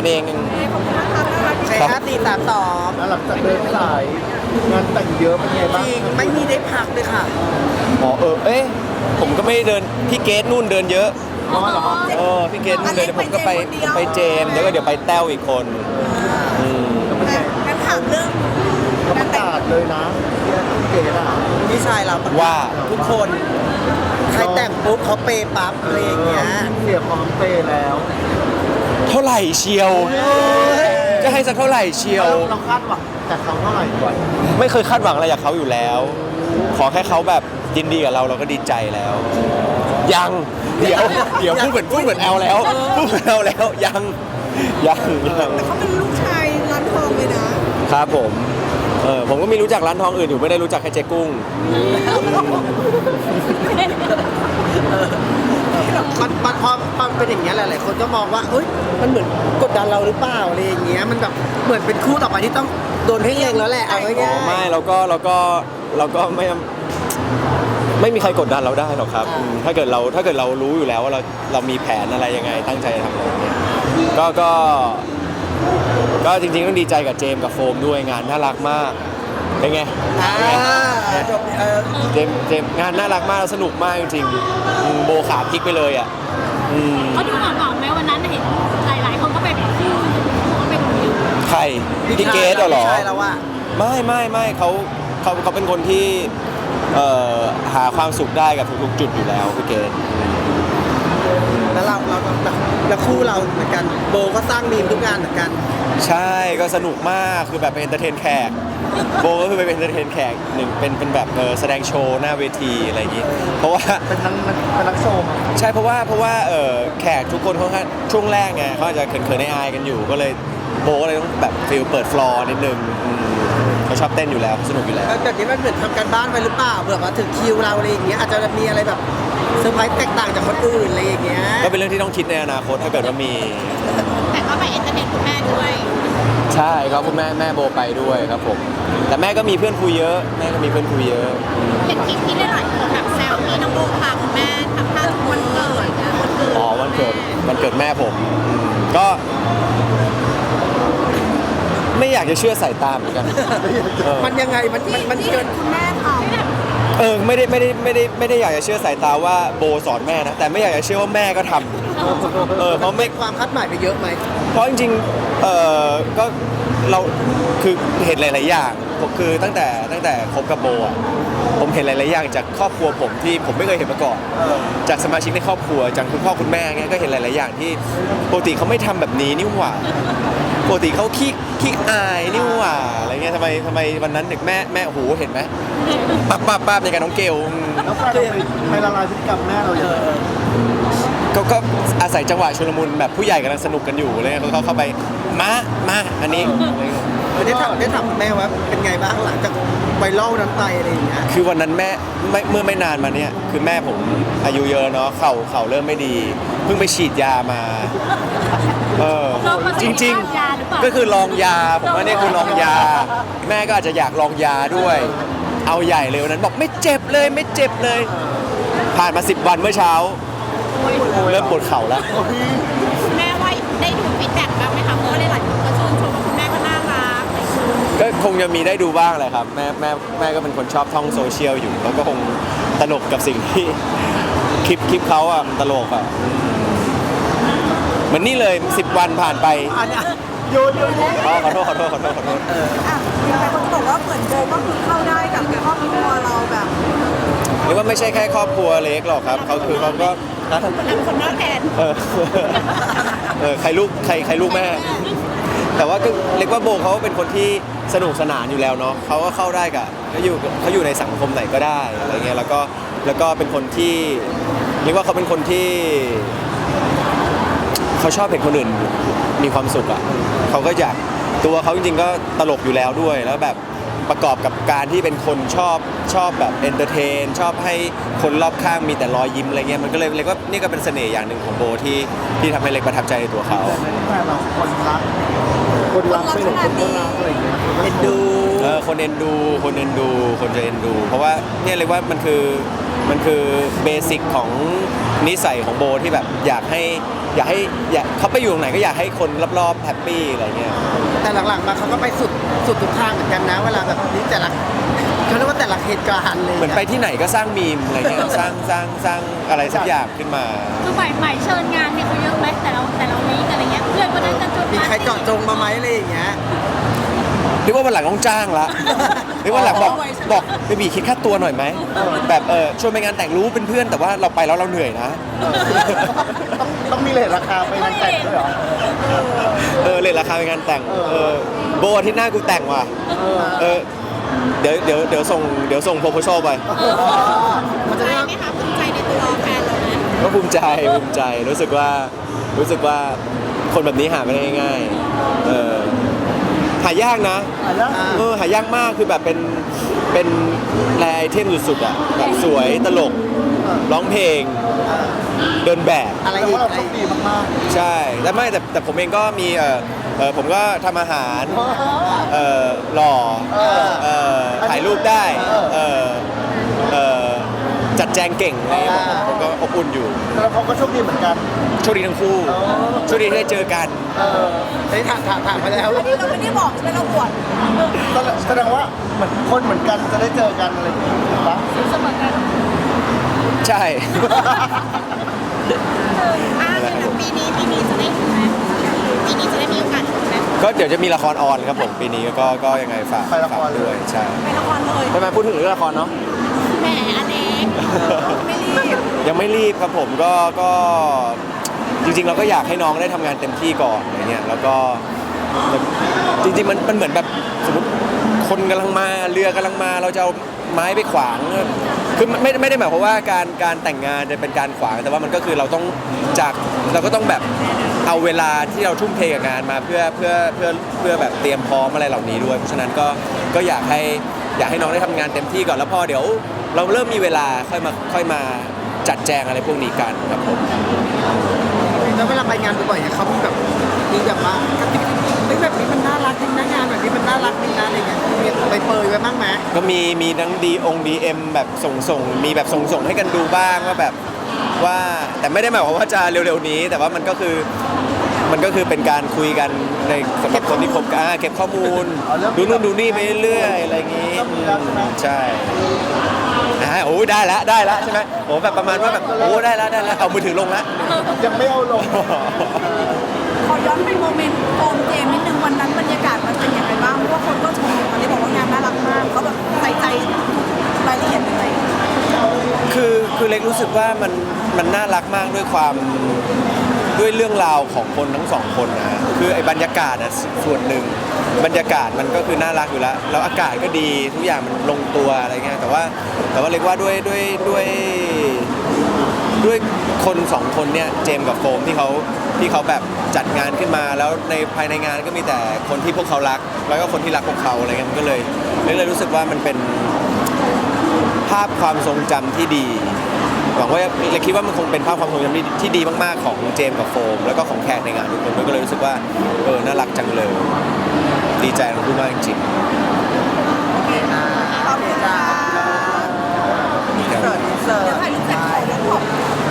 กันเอง ใช่ครับห้าสี่สามสองแล้วหลังจากเดินสายงานแต่งเยอะเป็นไงจบ้างริงไม่มีได้พักเลยค่ะ อ๋อเออเอ๊ะผมก็ไม่ได้เดินพี่เกดนู่นเดินเยอะอ๋อเหรอเออพี่เกดนู่นเดินเดี๋ยวผมก็ไปไปเจมส์แล้วก็เดี๋ยวไปแต้วอีกคนอืมงั้นถามเรื่องเขาประกาศเลยนะที่เกดอะ พี่ชายเราประกศว่าทุกคน ใครแต่งปุ๊บเขาเปย์ปั๊บอะไรอย่างเงี้ย เสียความเปย์แล้ว เท่าไหร่เชียว จะให้สักเท่าไหร่เชียว เราคาดหวังแต่เขาเท่าไหร่ก่อนไม่เคยคาดหวังอะไรจากเขาอยู่แล้ว ขอแค่เขาแบบยินดีกับเราเราก็ดีใจแล้ว ยังเดี๋ยวเดี๋ยวพูดเหมือนพูดเหมือนแอลแล้วพูดเหมือนแอลแล้วยังยังยังแต่เขาเป็นลูกชายร้านทองเลยนะครับผมเออผมก็มีรู้จักร้านทองอื่นอยู่ไม่ได้รู้จักแค่เจ๊กุ้ง มันมันพอพอเป็นอย่างเงี้ยหลายๆคนก็มองว่าเอ้ยมันเหมือนกดดันเราหรือเปล่าอะไรอย่างเงี้ยมันแบบเหมือนเป็นคู่ต่อไปที่ต้องโดนให้เล็งแล้วแหละเอาอ๋ง่าอยไม่เราก็เราก็เราก็ไม่ไม่มีใครกดดันเราได้หรอกครับอืมถ้าเกิดเราถ้าเกิดเรารู้อยู่แล้วว่าเราเรามีแผนอะไรยังไงตั้งใจทำอะไรอย่างเงี้ยก็ก็ก็จริงๆต้องดีใจกับเจมส์กับโฟมด้วยงานน่ารักมาก เป็นไงๆอ่าเป็นไงจบเออเจมส์เจมส์งานน่ารักมากแล้วสนุกมากจริงๆอืมโบขาพลิกไปเลยอะอืมเขาดูเหงาๆไหมวันนั้นเห็นหลายๆคนก็ไปแบบคู่ก็ไปคนเดียวใครพี่เกสเหรอพี่ชายเราว่าไม่ไม่ไม่เขาเขาเขาเป็นคนที่เอ่อหาความสุขได้กับทุกๆจุดอยู่แล้วพี่เกดแล้วเราเราเราแล้วคู่เราเหมือนกันโบก็สร้างมีมทุกงานเหมือนกัน ใช่ก็สนุกมากคือแบบเป็นเอนเตอร์เทนแขกโบก็คือไปเป็นเอนเตอร์เทนแขกหนึ่งเป็นเป็นแบบเออแสดงโชว์หน้าเวทีอะไรอย่างงี้ เพราะว่า เป็นทั้งเป็นนักโชว์มาใช่เพราะว่าเพราะว่าเออแขกทุกคนค่อนข้างช่วงแรกไงเขาอาจจะเขินๆในอายๆกันอยู่ ก็เลยโบก็เลยต้องแบบฟิลเปิดฟลอร์นิดนึงอืมเขาชอบเต้นอยู่แล้วสนุกอยู่แล้วแล้ว แบบนี้มันเหมือนทำการบ้านไปหรือเปล่าเผื่อมาถึงคิวเราอะไรอย่างเงี้ยอาจจะมีอะไรแบบเซอร์ไพรส์แตกต่างจากคนอื่นอะไรอย่างเงี้ยก็เป็นเรื่องที่ต้องคิดในอนาคตถ้าเกิดว่ามี แต่ก็ไปเอนเตอร์เทนคุณแม่ด้วยใช่ครับคุณแม่แม่โบไปด้วยครับผมแต่แม่ก็มีเพื่อนคุยเยอะ แม่ก็มีเพื่อนคุยเยอะเห็นคลิปที่หลายๆคนแบบแซวที่น้องโบพาคุณแม่ทำท่าทุกวันเกิดนะวันเกิดอ๋อวันเกิดวันเกิดแม่ผมอืมก็ ไม่อยากจะเชื่อสายตาเหมือนกันเออ มันยังไงมันมันมันเกินคุณแม่ท เออไม่ได้ไม่ได้ไม่ได้ไม่ได้อยากจะเชื่อสายตาว่าโบสอนแม่นะแต่ไม่อยากจะเชื่อว่าแม่ก็ทำเออเพราะไม่ ความคาดหมายไปเยอะไหม เพราะจริงๆเออก็ เราคือเห็นหลาย ๆ อย่างผมคือตั้งแต่ตั้งแต่คบกับโบอะผมเห็นหลาย ๆ อย่างจากครอบครัวผมที่ผมไม่เคยเห็นมาก่อน จากสมาชิกในครอบครัวจากคุณพ่อคุณแม่เงี้ยก็เห็นหลาย ๆ อย่างที่ปกติเขาไม่ทำแบบนี้นี่หว่าปกติเขาขี้ขี้อายนี่หว่าอะไรเงี้ยทำไมทำไมวันนั้นเด็กแม่แม่โอ้โหเห็นไหมปั๊บปั๊บปั๊บในการน้องเกลอืมแล้วแฟนเราไปไปละลายพฤติกรรมแม่เราอย่างไรก็ก็ อาศัยจังหวะชุลมุนแบบผู้ใหญ่กำลังสนุกกันอยู่เลยเขาเขาเข้าไปมามาอันนี้เออได้ถามได้ถามคุณแม่ว่าเป็นไงบ้างหลังจากไวรัลนั้นไปอะไรอย่างเงี้ยคือวันนั้นแม่ไม่เมื่อไม่นานมาเนี่ยคือแม่ผมอายุเยอะเนาะเข่าเข่าเริ่มไม่ดี เพิ่งไปฉีดยามาเออจริงๆก็คือลองยาผมว่าเนี่ยคือลองยา แม่ก็อาจจะอยากลองยาด้วย เอาใหญ่เลยวันนั้นบอกไม่เจ็บเลยไม่เจ็บเลย ผ่านมา 10 วันเมื่อเช้า เริ่มปวดเข่าแล้วแม่ว่าได้ดูฟีดแบ็กบ้างไหมคะเพราะว่าหลายๆคนก็ชื่นชมว่าคุณแม่ก็น่ารักก็คงจะมีได้ดูบ้างแหละครับแม่แม่แม่ก็เป็นคนชอบท่องโซเชียลอยู่แล้วก็คงตลกกับสิ่งที่ คลิปคลิปเขาอะมันตลกอะอืมเหมือนนี่เลย 10 วันผ่านไปอันเนี้ยโยนโยนโยนอ๋อขอโทษขอโทษขอโทษขอโทษำอะมีหลายคนบอกว่าเหมือนโบก็คือเข้าได้กับครอบครัวเราแบบห รือว่าไม่ใช่แค่ครอบครัวเล็กหรอกครับเขาคือเขาก็นะทำคนนอกแทนเออเออใครลูกใครใครลูกแม่ แต่ว่าก็เรียกว่าโบเขาเป็นคนที่สนุกสนานอยู่แล้วเนาะเขาก็เข้าได้กับเขาอยู่เขาอยู่ในสังคมไหนก็ได้อะไรเงี้ยแล้วก็แล้วก็เป็นคนที่เรียกว่าเขาเป็นคนที่เขาชอบเห็นคนอื่นมีความสุขอะเขาก็อยากตัวเขาจริงๆก็ตลกอยู่แล้วด้วยแล้วแบบ ประกอบกับการที่เป็นคนชอบชอบแบบเอนเตอร์เทนชอบให้คนรอบข้างมีแต่รอยยิ้มอะไรเงี้ยมันก็เลยเรียกว่านี่ก็เป็นเสน่ห์อย่างหนึ่งของโบที่ที่ทำให้เล็กประทับใจในตัวเขาแต่ในแฟนเราคนรักคนรักไม่หลงคนก็รักอะไรอย่างเงี้ยเอ็นดูเออคนเอ็นดูคนเอ็นดู คนจะเอ็นดู เพราะว่าเนี่ยเรียกว่ามันคือมันคือเบสิกของนิสัยของโบที่แบบอยากให้อยากให้อยากเขาไปอยู่ตรงไหนก็อยากให้คนรอบๆแฮปปี้อะไรเงี้ย แต่หลังๆมาเขาก็ไปสุดสุดทุกทางเหมือนกันนะ เวลาแบบนี้แต่ละเขาเรียกว่าแต่ละเหตุการณ์เลยเหมือนไปที่ไหนก็สร้างมีมอะไรเงี้ยสร้างสร้างสร้างอะไรสักอย่างขึ้นมา คือใหม่ใหม่เชิญงานเนี่ยเขาเยอะไหมแต่เราแต่เราลีกอะไรเงี้ยเพื่อนก็ได้จะจดมีใครเจาะจงมาไหมอะไรอย่างเงี้ย หรือว่าวันหลังต้องจ้างละหรือว่าหลังบอกบอกเบบีคิดค่าตัวหน่อยไหมแบบเออชวนไปงานแต่งรู้เป็นเพื่อนแต่ว่าเราไปแล้วเราเหนื่อยนะ ต้องต้องมีเลทราคาไปงานแต่งด้วยเหรอเออเลยราคาเป็นงานแต่งเออโบอาที่หน้ากูแต่งว่ะเออเดี๋ยวเดี๋ยวเดี๋ยวส่งเดี๋ยวส่งโพโพโชไปมันจะใจได้ไหมคะภูมิใจในตัวแฟนเราไหมก็ภูมิใจภูมิใจรู้สึกว่ารู้สึกว่าคนแบบนี้หาไม่ได้ง่ายๆเออ หายากนะอะแล้วเออหายากมากคือแบบเป็นเป็นแรไอเทมสุดๆอะแบบสวยตลกร้องเพลง เดินแบบ อะไรแต่อีกว่าเราอะไรโชคอีกดีมากใช่แต่ไม่แต่แต่ผมเองก็มีเออเออผมก็ทำอาหารๆ เออหล่อเออเออถ่ายรูปได้เออเออ จัดแจงเก่งอะไรอย่างเงี้ยผมผมก็อบอุ่นอยู่แล้วเขาก็โชคดีเหมือนกัน โชคดีทั้งคู่โชคดีที่ได้เจอกัน เออเฮ้ยถามถามถามไปแล้วอันนี้เราไม่ได้บอกใช่ไหมเราบวชแสดงว่าเหมือนคนเหมือนกันจะได้เจอกันอะไรอย่างเงี้ยถูกปะเสมอกันใช่อ่าเดี๋ยวนะปีนี้ปีนี้จะได้เห็นไหมปีนี้จะได้มีโอกาสเห็นไหมก็เดี๋ยวจะมีละครออนครับผมปีนี้ก็ก็ยังไงฝากฝากด้วยใช่ไปละครเลยทำไมพูดถึงเรื่องละครเนาะแหมอเล็ก ไม่รีบยังไม่รีบครับผมก็ก็จริงๆ เราก็อยากให้น้องได้ทำงานเต็มที่ก่อนอะไรเงี้ยแล้วก็จริงๆมันมันเหมือนแบบสมมติคนกำลังมาเรือกำลังมาเราจะเอาไม้ไปขวางคือไม่ไม่ได้หมายความว่าการการแต่งงานจะเป็นการขวางแต่ว่ามันก็คือเราต้องจากเราก็ต้องแบบเอาเวลาที่เราทุ่มเทกับงานมาเพื่อเพื่อเพื่อเพื่อแบบเตรียมพร้อมอะไรเหล่านี้ด้วย เพราะฉะนั้นก็ก็อยากให้ อยากให้น้องได้ทำงานเต็มที่ก่อนแล้วพอเดี๋ยว เราเริ่มมีเวลาค่อยมาค่อยมาจัดแจงอะไรพวกนี้กันครับผมแล้วเวลาไปงานบ่อยๆเนี่ยเขามีแบบมีแบบว่าเฮ้ยแบบนี้มันน่ารักจริงนะงานแบบนี้มันน่ารักจริงนะอะไรเงี้ยมีไปเปยไว้บ้างไหมก็มีมีทั้งดีองดีเอ็มแบบส่งส่งมีแบบส่งส่งให้กันดูบ้างว่าแบบว่าแต่ไม่ได้หมายความว่าจะเร็วๆนี้ แต่ว่ามันก็คือมันก็คือเป็นการคุยกันในสำหรับคนที่คบกันอ่าเก็บข้อมูล ดูนู่นดูนี่ไปเรื่อยๆอะไรอย่างงี้ อืมใช่อ่าโอ้ยได้แล้วได้แล้วใช่ไหมโอ้แบบประมาณว่าแบบโอ้ได้แล้วได้แล้วเอามือถือลงแล้วยังไม่เอาลงขอย้อนไปโมเมนต์โอมเจมนิดนึงวันนั้นบรรยากาศมันเป็นยังไงบ้างเพราะว่าคนก็ชมวันนี้บอกว่างานน่ารักมากเขาแบบใส่ใจรายละเอียดเลยคือคือเล็กรู้สึกว่ามันมันน่ารักมากด้วยความด้วยเรื่องราวของคนทั้งสองคนนะคือไอ้บรรยากาศอะส่วนหนึ่ง บรรยากาศมันก็คือน่ารักอยู่แล้วแล้วอากาศก็ดีทุกอย่างมันลงตัวอะไรเงี้ยแต่ว่าแต่ว่าเล็กว่าด้วยด้วยด้วยด้วยคนสองคนเนี่ยเจมส์กับโฟมที่เขาที่เขาแบบจัดงานขึ้นมา แล้วในภายในงานก็มีแต่คนที่พวกเขารัก แล้วก็คนที่รักพวกเขาอะไรเงี้ยมันก็เลยเล็กเลยรู้สึกว่ามันเป็นภาพความทรงจำที่ดีหวังว่าเลยคิดว่ามันคงเป็นภาพความทรงจำที่ที่ดีมากๆของเจมส์กับโฟม แล้วก็ของแขกในงานทุกคนก็เลยรู้สึกว่าเออน่ารักจังเลย ดีใจกับลูกมากจริงขอบคุณค่ะ ๆคเดี๋ยวถ่เสร็รูปง